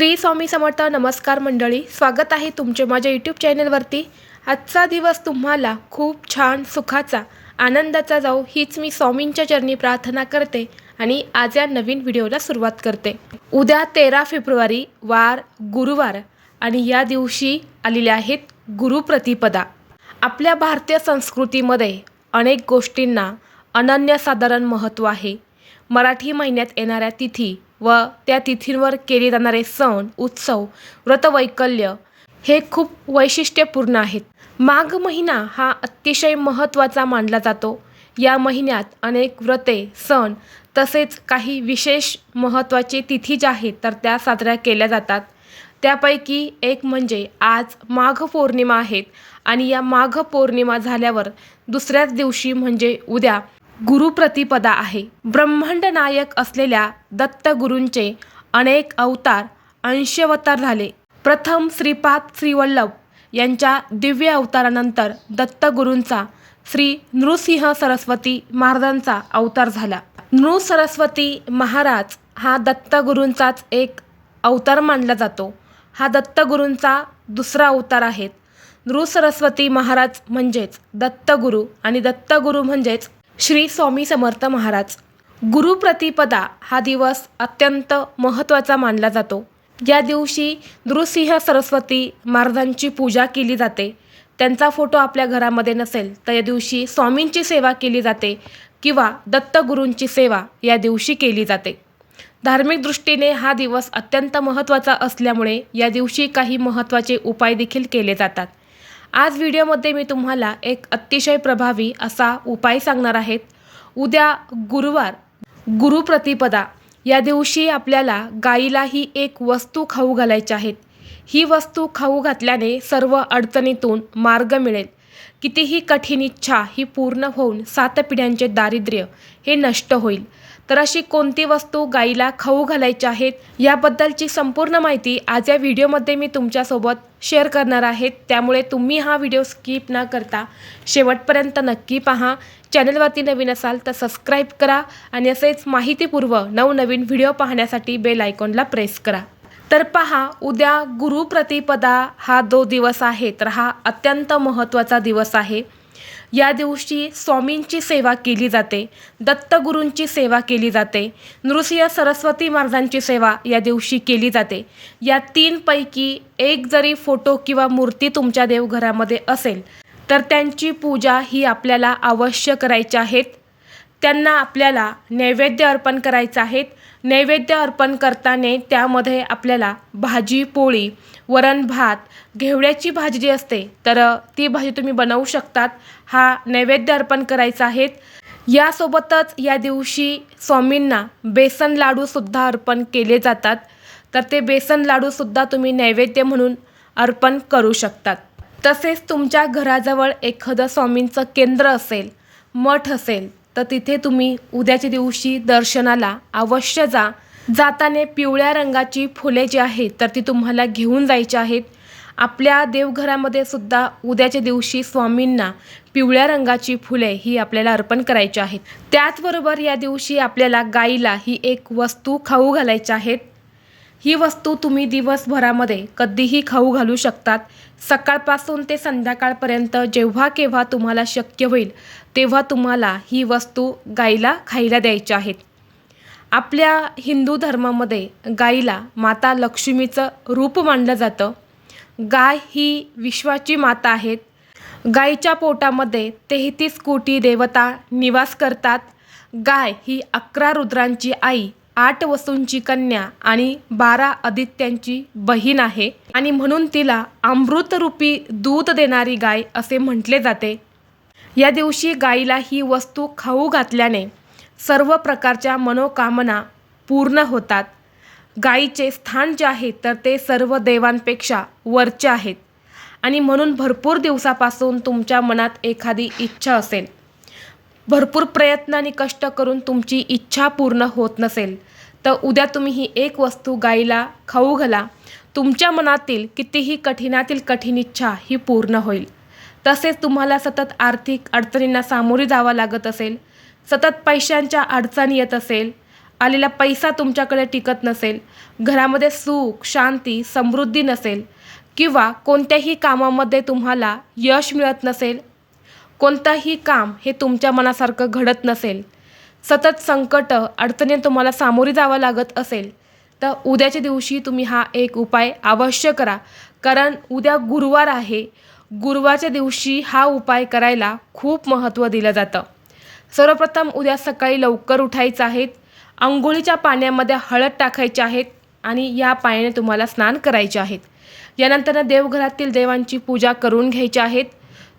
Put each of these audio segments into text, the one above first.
श्री स्वामी समर्थ नमस्कार मंडळी स्वागत आहे तुमचे माझ्या यूट्यूब चॅनलवरती आजचा दिवस तुम्हाला खूप छान सुखाचा आनंदाचा जाऊ हीच मी स्वामींच्या चरणी प्रार्थना करते आणि आज या नवीन व्हिडिओला सुरुवात करते. उद्या तेरा फेब्रुवारी वार गुरुवार आणि या दिवशी आलेल्या आहेत गुरुप्रतिपदा आपल्या भारतीय संस्कृतीमध्ये अनेक गोष्टींना अनन्यसाधारण महत्त्व आहे. मराठी महिन्यात येणाऱ्या तिथी व त्या तिथींवर केले जाणारे सण उत्सव व्रतवैकल्य हे खूप वैशिष्ट्यपूर्ण आहेत. माघ महिना हा अतिशय महत्त्वाचा मानला जातो. या महिन्यात अनेक व्रते सण तसेच काही विशेष महत्त्वाचे तिथी ज्या आहेत तर त्या साजऱ्या केल्या जातात. त्यापैकी एक म्हणजे आज माघ पौर्णिमा आहेत आणि या माघ पौर्णिमा झाल्यावर दुसऱ्याच दिवशी म्हणजे उद्या गुरुप्रतिपदा आहे. ब्रह्मांड नायक असलेल्या दत्तगुरूंचे अनेक अवतार अंशवतार झाले. प्रथम श्रीपाद श्रीवल्लभ यांच्या दिव्य अवतारानंतर दत्तगुरूंचा श्री नृसिंह सरस्वती महाराजांचा अवतार झाला. नृ सरस्वती महाराज हा दत्तगुरूंचाच एक अवतार मानला जातो. हा दत्तगुरूंचा दुसरा अवतार आहेत नृ सरस्वती महाराज म्हणजेच दत्तगुरू आणि दत्तगुरू म्हणजेच श्री स्वामी समर्थ महाराज. गुरुप्रतिपदा हा दिवस अत्यंत महत्त्वाचा मानला जातो. या दिवशी नृसिंह सरस्वती महाराजांची पूजा केली जाते. त्यांचा फोटो आपल्या घरामध्ये नसेल तर या दिवशी स्वामींची सेवा केली जाते किंवा दत्तगुरूंची सेवा या दिवशी केली जाते. धार्मिक दृष्टीने हा दिवस अत्यंत महत्त्वाचा असल्यामुळे या दिवशी काही महत्त्वाचे उपाय देखील केले जातात. आज व्हिडिओमध्ये मी तुम्हाला एक अतिशय प्रभावी असा उपाय सांगणार आहेत. उद्या गुरुवार गुरुप्रतिपदा या दिवशी आपल्याला गाईला ही एक वस्तू खाऊ घालायची आहेत ही वस्तू खाऊ घातल्याने सर्व अडचणीतून मार्ग मिळेल. कितीही कठीण इच्छा ही पूर्ण होऊन सात पिढ्यांचे दारिद्र्य हे नष्ट होईल. तर अशी कोणती वस्तू गाईला खाऊ घालायची आहेत याबद्दलची संपूर्ण माहिती आज या व्हिडिओमध्ये मी तुमच्यासोबत शेअर करणार आहेत. त्यामुळे तुम्ही हा व्हिडिओ स्किप न करता शेवटपर्यंत नक्की पहा. चॅनलवरती नवीन असाल तर सबस्क्राईब करा आणि असेच माहितीपूर्व नवनवीन व्हिडिओ पाहण्यासाठी बेल आयकॉनला प्रेस करा. तर पहा उद्या गुरुप्रतिपदा हा जो दिवस आहे तर हा अत्यंत महत्त्वाचा दिवस आहे. या दिवशी स्वामींची सेवा केली जाते दत्तगुरूंची सेवा केली जाते नृसिंह सरस्वती महाराजांची सेवा या दिवशी केली जाते. या तीनपैकी एक जरी फोटो किंवा मूर्ती तुमच्या देवघरामध्ये असेल तर त्यांची पूजा ही आपल्याला अवश्य करायची आहेत त्यांना आपल्याला नैवेद्य अर्पण करायचं आहेत नैवेद्य अर्पण करताना त्यामध्ये आपल्याला भाजी पोळी वरण भात घेवड्याची भाजी जी असते तर ती भाजी तुम्ही बनवू शकतात. हा नैवेद्य अर्पण करायचा आहेत यासोबतच या दिवशी स्वामींना बेसन लाडूसुद्धा अर्पण केले जातात. तर ते बेसन लाडूसुद्धा तुम्ही नैवेद्य म्हणून अर्पण करू शकतात. तसेच तुमच्या घराजवळ एखादं स्वामींचं केंद्र असेल मठ असेल तर तिथे तुम्ही उद्याच्या दिवशी दर्शनाला अवश्य जा. जाताने पिवळ्या रंगाची फुले जी आहेत तर ती तुम्हाला घेऊन जायची आहेत. आपल्या देवघरामध्ये सुद्धा उद्याच्या दिवशी स्वामींना पिवळ्या रंगाची फुले ही आपल्याला अर्पण करायची आहेत. त्याचबरोबर या दिवशी आपल्याला गाईला ही एक वस्तू खाऊ घालायची आहेत. ही वस्तू तुम्ही दिवसभरामध्ये कधीही खाऊ घालू शकतात. सकाळपासून ते संध्याकाळपर्यंत जेव्हा केव्हा तुम्हाला शक्य होईल तेव्हा तुम्हाला ही वस्तू गाईला खायला द्यायच्या आहेत. आपल्या हिंदू धर्मामध्ये गाईला माता लक्ष्मीचं रूप मानलं जातं. गाय ही विश्वाची माता आहेत. गायीच्या पोटामध्ये तेहतीस कोटी देवता निवास करतात. गाय ही अकरा रुद्रांची आई आठ वसूंची कन्या आणि बारा आदित्यांची बहीण आहे. आणि म्हणून तिला अमृतरूपी दूध देणारी गाय असे म्हटले जाते. या दिवशी गायीला ही वस्तू खाऊ घातल्याने सर्व प्रकारच्या मनोकामना पूर्ण होतात. गाईचे स्थान जे आहे तर ते सर्व देवांपेक्षा वरचे आहेत. आणि म्हणून भरपूर दिवसापासून तुमच्या मनात एखादी इच्छा असेल. भरपूर प्रयत्न आणि कष्ट करून तुमची इच्छा पूर्ण होत नसेल. तर उद्या तुम्ही ही एक वस्तू गाईला खाऊ घाला. तुमच्या मनातील कितीही कठीणातील कठीण इच्छा ही पूर्ण होईल. तसेच तुम्हाला सतत आर्थिक अडचणींना सामोरे जावं लागत असेल सतत पैशांच्या अडचणी येत असेल आलेला पैसा तुमच्याकडे टिकत नसेल घरामध्ये सुख शांती समृद्धी नसेल किंवा कोणत्याही कामामध्ये तुम्हाला यश मिळत नसेल कोणतंही काम हे तुमच्या मनासारखं घडत नसेल सतत संकट अडचणी तुम्हाला सामोरी जावं लागत असेल तर उद्याच्या दिवशी तुम्ही हा एक उपाय अवश्य करा. कारण उद्या गुरुवार आहे. गुरुवारच्या दिवशी हा उपाय करायला खूप महत्त्व दिलं जातं. सर्वप्रथम उद्या सकाळी लवकर उठायचं आहेत आंघोळीच्या पाण्यामध्ये हळद टाकायची आहेत आणि या पाण्याने तुम्हाला स्नान करायचे आहेत यानंतर देवघरातील देवांची पूजा करून घ्यायची आहेत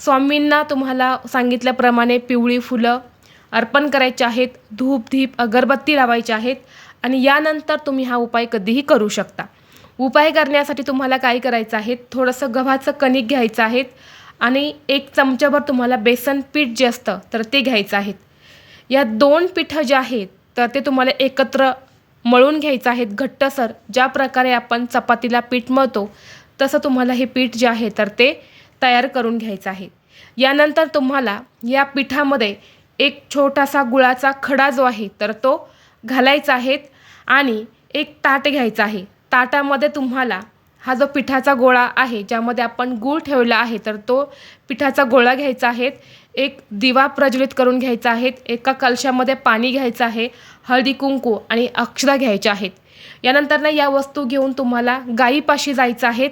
स्वामींना तुम्हाला सांगितल्याप्रमाणे पिवळी फुलं अर्पण करायचे आहेत धूप धीप अगरबत्ती लावायची आहेत आणि यानंतर तुम्ही हा उपाय कधीही करू शकता. उपाय करण्यासाठी तुम्हाला काय करायचं आहे? थोडंसं गव्हाचं कणिक घ्यायचं आहेत आणि एक चमच्याभर तुम्हाला बेसन पीठ जे असतं तर ते घ्यायचं आहेत या दोन पिठं जे आहेत तर ते तुम्हाला एकत्र मळून घ्यायचं आहेत घट्टसर. ज्या प्रकारे आपण चपातीला पीठ मळतो तसं तुम्हाला हे पीठ जे आहे तर ते तयार करून घ्यायचं आहे. यानंतर तुम्हाला या पिठामध्ये एक छोटासा गुळाचा खडा जो आहे तर तो घालायचा आहे आणि एक ताट घ्यायचं आहे. ताटामध्ये तुम्हाला हा जो पिठाचा गोळा आहे ज्यामध्ये आपण गूळ ठेवला आहे तर तो पिठाचा गोळा घ्यायचा आहे. एक दिवा प्रज्वलित करून घ्यायचा आहे. एका कलशामध्ये पाणी घ्यायचं आहे हळदी कुंकू आणि अक्षदा घ्यायच्या आहेत. यानंतर ना या वस्तू घेऊन तुम्हाला गायीपाशी जायचं आहे.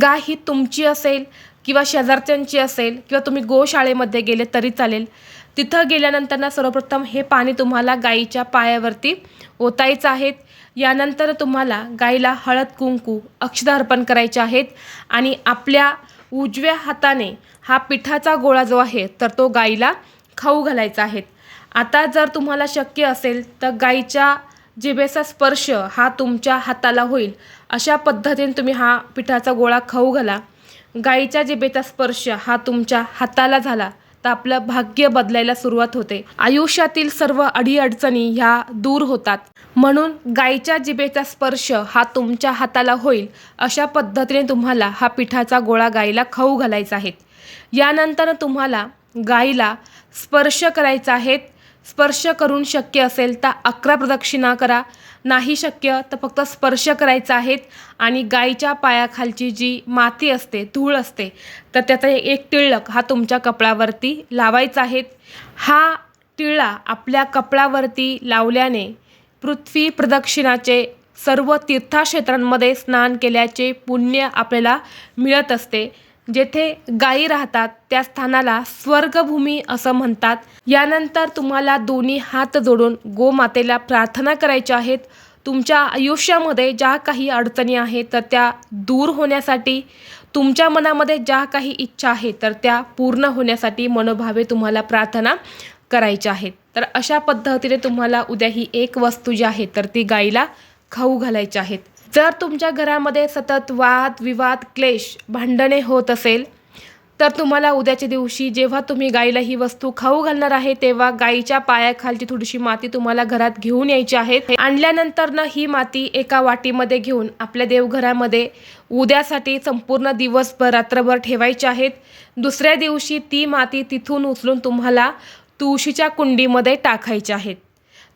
गाय ही तुमची असेल किंवा शेजारच्यांची असेल किंवा तुम्ही गोशाळेमध्ये गेले तरी चालेल. तिथं गेल्यानंतर ना सर्वप्रथम हे पाणी तुम्हाला गाईच्या पायावरती ओतायचं आहेत यानंतर तुम्हाला गाईला हळद कुंकू अक्षदा अर्पण करायचे आहेत. आणि आपल्या उजव्या हाताने हा पिठाचा गोळा जो आहे तर तो गाईला खाऊ घालायचा आहे. आता जर तुम्हाला शक्य असेल तर गाईच्या जिभेचा स्पर्श हा तुमच्या हाताला होईल. अशा पद्धतीने तुम्ही हा पिठाचा गोळा खाऊ घाला. गाईच्या जिभेचा स्पर्श हा तुमच्या हाताला झाला. तर आपलं भाग्य बदलायला सुरुवात होते. आयुष्यातील सर्व अडीअडचणी ह्या दूर होतात. म्हणून गाईच्या जिभेचा स्पर्श हा तुमच्या हाताला होईल अशा पद्धतीने तुम्हाला हा पिठाचा गोळा गाईला खाऊ घालायचा आहे. यानंतर तुम्हाला गाईला स्पर्श करायचा आहे स्पर्श करून शक्य असेल तर अकरा प्रदक्षिणा करा. नाही शक्य तर फक्त स्पर्श करायचा आहेत आणि गाईच्या पायाखालची जी माती असते धूळ असते तर त्याचा एक टिळक हा तुमच्या कपड्यावरती लावायचा आहेत हा टिळा आपल्या कपड्यावरती लावल्याने पृथ्वी प्रदक्षिणाचे सर्व तीर्थक्षेत्रांमध्ये स्नान केल्याचे पुण्य आपल्याला मिळत असते. जेथे गायी राहतात त्या स्थानाला स्वर्गभूमी असं म्हणतात. यानंतर तुम्हाला दोन्ही हात जोडून गोमातेला प्रार्थना करायच्या आहेत. तुमच्या आयुष्यामध्ये ज्या काही अडचणी आहेत तर त्या दूर होण्यासाठी तुमच्या मनामध्ये ज्या काही इच्छा आहेत तर त्या पूर्ण होण्यासाठी मनोभावे तुम्हाला प्रार्थना करायच्या आहेत. तर अशा पद्धतीने तुम्हाला उद्या ही एक वस्तू जी आहे तर ती गाईला खाऊ घालायची आहेत जर तुमच्या घरामध्ये सतत वाद विवाद क्लेश भांडणे होत असेल तर तुम्हाला उद्याच्या दिवशी जेव्हा तुम्ही गाईला ही वस्तू खाऊ घालणार आहे तेव्हा गाईच्या पायाखालची थोडीशी माती तुम्हाला घरात घेऊन यायची आहे. आणल्यानंतर ना ही माती एका वाटीमध्ये घेऊन आपल्या देवघरामध्ये उद्यासाठी संपूर्ण दिवसभर रात्रभर ठेवायची आहेत दुसऱ्या दिवशी ती माती तिथून उचलून तुम्हाला तुळशीच्या कुंडीमध्ये टाकायची आहेत